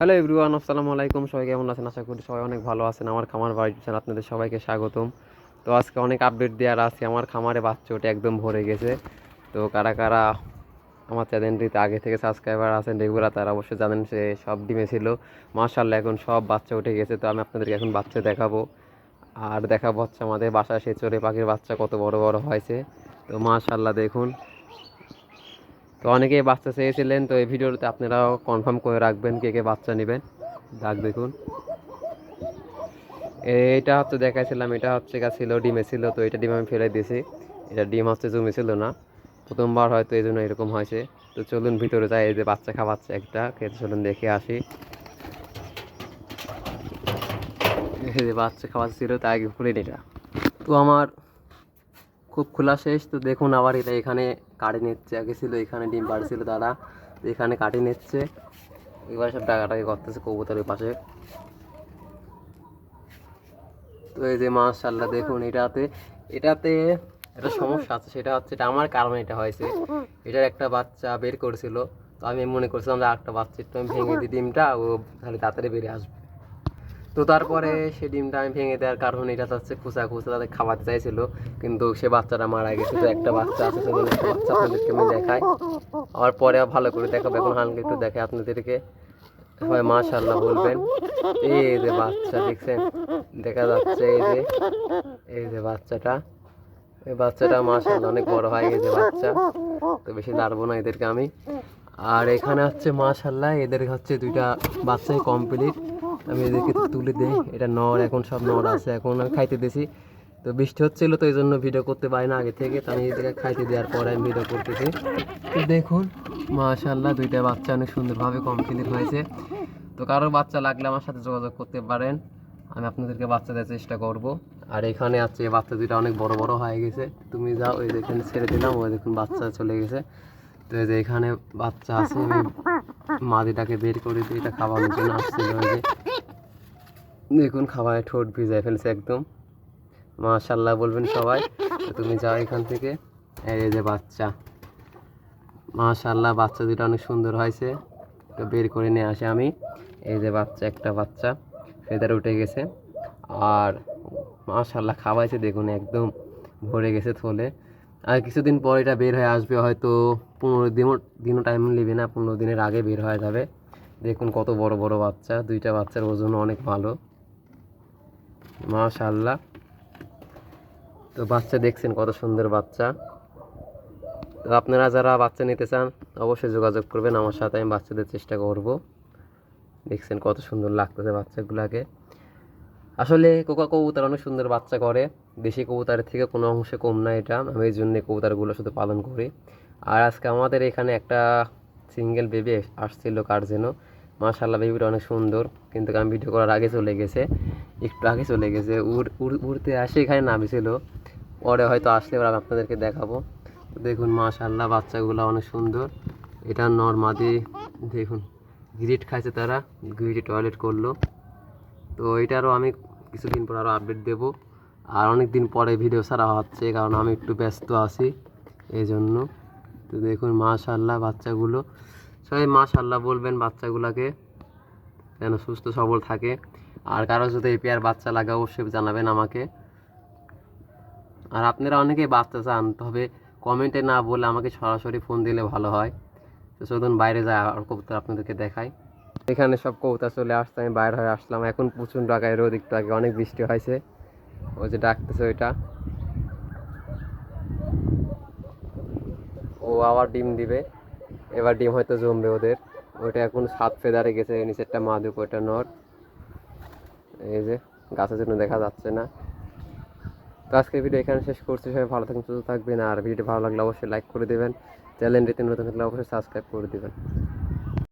Hello everyone আসসালামু আলাইকুম। সবাই কেমন আছেন? আশা করি সবাই অনেক ভালো আছেন। আমার খামার বাড়ি চ্যানেল আপনাদের সবাইকে স্বাগতম। তো আজকে অনেক আপডেট দেওয়ার আছে। আমার খামারে বাচ্চা ওটা একদম ভরে গেছে। তো কারা কারা আমার চ্যানেলটিতে আগে থেকে সাবস্ক্রাইবার আছেন রেগুলার তারা অবশ্যই জানেন সে সব ডিমে ছিল। মার্শাল্লাহ এখন সব বাচ্চা উঠে গেছে। তো আমি আপনাদেরকে এখন বাচ্চা দেখাবো। আর দেখাবো হচ্ছে আমাদের বাসায় সে চড়ে পাখির বাচ্চা কত বড় বড় হয়েছে। তো মার্শাল্লাহ দেখুন। তো অনেকেই বাচ্চা চেয়েছিলেন, তো এই ভিডিওতে আপনারাও কনফার্ম করে রাখবেন কে কে বাচ্চা নেবেন। ডাক দেখুন। এইটা হচ্ছে দেখাইছিলাম, এটা হচ্ছে গা ছিল, ডিমে ছিল, তো এটা ডিম আমি ফেলে দিয়েছি। এটা ডিম হচ্ছে জমে ছিল না। প্রথমবার হয়তো এই জন্য এরকম হয়েছে। তো চলুন ভিতরে যাই, এই যে বাচ্চা খাওয়াচ্ছে একটা। খেতে চলুন দেখে আসি। এই যে বাচ্চা খাওয়াচ্ছিল তাই আগে খুলে এটা তো আমার খুব খোলা শেষ। তো দেখুন আবার এটা এখানে কাটে নিচ্ছে। আগে ছিল এখানে ডিম পাড়ছিল তারা। এখানে কাটে নিচ্ছে। এবার সব টাকাটাকে করতেছে কবুতরের পাশে। তো এই যে মাশাল্লাহ দেখুন এটাতে এটাতে একটা সমস্যা আছে। সেটা হচ্ছে এটা আমার কারণে এটা হয়েছে। এটার একটা বাচ্চা বের করেছিল। তো আমি মনে করছিলাম যে একটা বাচ্চা একটু আমি ভেঙে দিই ডিমটা, ও তাহলে তাড়াতাড়ি বেরিয়ে আসবে। তো তারপরে সে ডিমটা আমি ভেঙে দেওয়ার কারণ এটা হচ্ছে খুচা খুচা তাদের খাওয়াতে চাইছিল। কিন্তু সে বাচ্চাটা মারা গেছে, তো একটা বাচ্চা আছে একটা বাচ্চা আপনাদেরকে আমি দেখাই। আবার পরে ভালো করে দেখাবো, এখন হালকা একটু দেখে আপনাদেরকে। হয় মাশাল্লাহ বলবেন। এই যে বাচ্চা, দেখছেন? দেখা যাচ্ছে এই যে এই যে বাচ্চাটা। এই বাচ্চাটা মাশাল্লাহ অনেক বড় হয়ে গেছে বাচ্চা। তো বেশি দাঁড়বো না এদেরকে আমি। আর এখানে হচ্ছে মাশাল্লাহ এদের হচ্ছে দুইটা বাচ্চাই কমপ্লিট আমি এদেরকে তুলে দিই। এটা নর এখন সব নর আছে এখন আমি খাইতে দিছি। তো বৃষ্টি হচ্ছিল তো এই জন্য ভিডিও করতে পারি না আগে থেকে তো আমি এদেরকে খাইতে দেওয়ার পরে আমি ভিডিও করতেছি। তো দেখুন মাশাল্লাহ দুইটা বাচ্চা অনেক সুন্দরভাবে কমপ্লিট হয়েছে। তো কারোর বাচ্চা লাগলে আমার সাথে যোগাযোগ করতে পারেন। আমি আপনাদেরকে বাচ্চা দেওয়ার চেষ্টা করব। আর এখানে আছে বাচ্চা দুইটা অনেক বড় বড় হয়ে গেছে। তুমি যাও ওই যে এখানে ছেড়ে দিলাম ওই দেখুন বাচ্চা চলে গেছে। তো এই যে এখানে বাচ্চা আছে আমি মাদিটাকে বের করে দিয়ে এটা খাওয়ানোর জন্য আসছিল ওই যে। দেখুন, খাবারে ঠোঁট ভিজায় ফেলছে একদম। মাশাল্লাহ বলবেন সবাই। তুমি যাও এখান থেকে। এই যে বাচ্চা। মাশাল্লাহ বাচ্চা দুটো অনেক সুন্দর হয়েছে। তো বের করে নিয়ে আসে আমি। এই যে বাচ্চা, একটা বাচ্চা। ফেদার উঠে গেছে। আর মাশাল্লাহ খাওয়াইছে দেখুন, একদম ভরে গেছে থলে। আর কিছুদিন পর এটা বের হয়ে আসবে, হয়তো পনেরো দিনও দিনও টাইম নেবে না, পনেরো দিনের আগে বের হয়ে যাবে। দেখুন কত বড় বড় বাচ্চা। দুইটা বাচ্চার ওজন অনেক ভালো। মাশাল্লাহ তো বাচ্চা দেখছেন কত সুন্দর বাচ্চা। তো আপনারা যারা বাচ্চা নিতে চান, অবশ্যই যোগাযোগ করবেন। আমার সাথে আমি বাচ্চাদের চেষ্টা করব। দেখছেন কত সুন্দর লাগতেছে বাচ্চাগুলোকে। আসলে কোকা কবুতর অনেক সুন্দর বাচ্চা করে। দেশি কবুতরের থেকে কোনো অংশে কম না এটা। আমি এই জন্যে কবুতরগুলো শুধু পালন করি। আর আজকে আমাদের এখানে একটা সিঙ্গেল বেবি আসছিল, কার যেন? মাশাল্লাহ বেবিটা অনেক সুন্দর। কিন্তু আমি ভিডিও করার আগে চলে গেছে, একটু আগে চলে গেছে। উড়, উড়- উড়তে আসে এখানে নামিছিল পরে হয়তো আসলে এবার আপনাদেরকে দেখাবো। দেখুন মাশাল্লাহ বাচ্চাগুলো অনেক সুন্দর। এটা নর্মাদি, দেখুন গ্রিট খাইছে তারা গ্রিটে টয়লেট করল। তো এটারও আমি কিছুদিন পর আরও আপডেট দেবো। আর অনেক দিন পরে ভিডিও ছাড়া হচ্ছে, কারণ আমি একটু ব্যস্ত আছি এই জন্য তো দেখুন মাশাল্লাহ বাচ্চাগুলো। সবাই মাশাল্লাহ বলবেন বাচ্চাগুলোকে যেন সুস্থ, সবল থাকে। আর কারও যদি এই পেয়ার বাচ্চা লাগে, অবশ্যই জানাবেন আমাকে। আর আপনারা অনেকেই বাচ্চা চান, তবে কমেন্টে না বলে আমাকে সরাসরি ফোন দিলে ভালো হয়। তো চলুন বাইরে যায় আর কবুতর আপনাদেরকে দেখাই। এখানে সব কবুতর চলে আসছে, আমি বাইরে হয়ে আসলাম। এখন প্রচুর টাকায় রোদ, একটু আগে অনেক বৃষ্টি হয়েছে। ওই যে ডাকতেছে ওইটা। ও আবার ডিম দিবে। এবার ডিম হয়তো জমবে ওদের। ওটা এখন সাত ফেদারে গেছে, নিচেরটা মাদুক ওটা নর। এই যে, গাছের জন্য দেখা যাচ্ছে না। তো আজকের ভিডিও এখানে শেষ করছি, সবাই ভালো থাকবেন, সুস্থ থাকবেন। আর ভিডিও ভালো লাগলে অবশ্যই লাইক করে দেবেন। চ্যানেলটিতে নতুন থাকলে অবশ্যই সাবস্ক্রাইব করে দেবেন।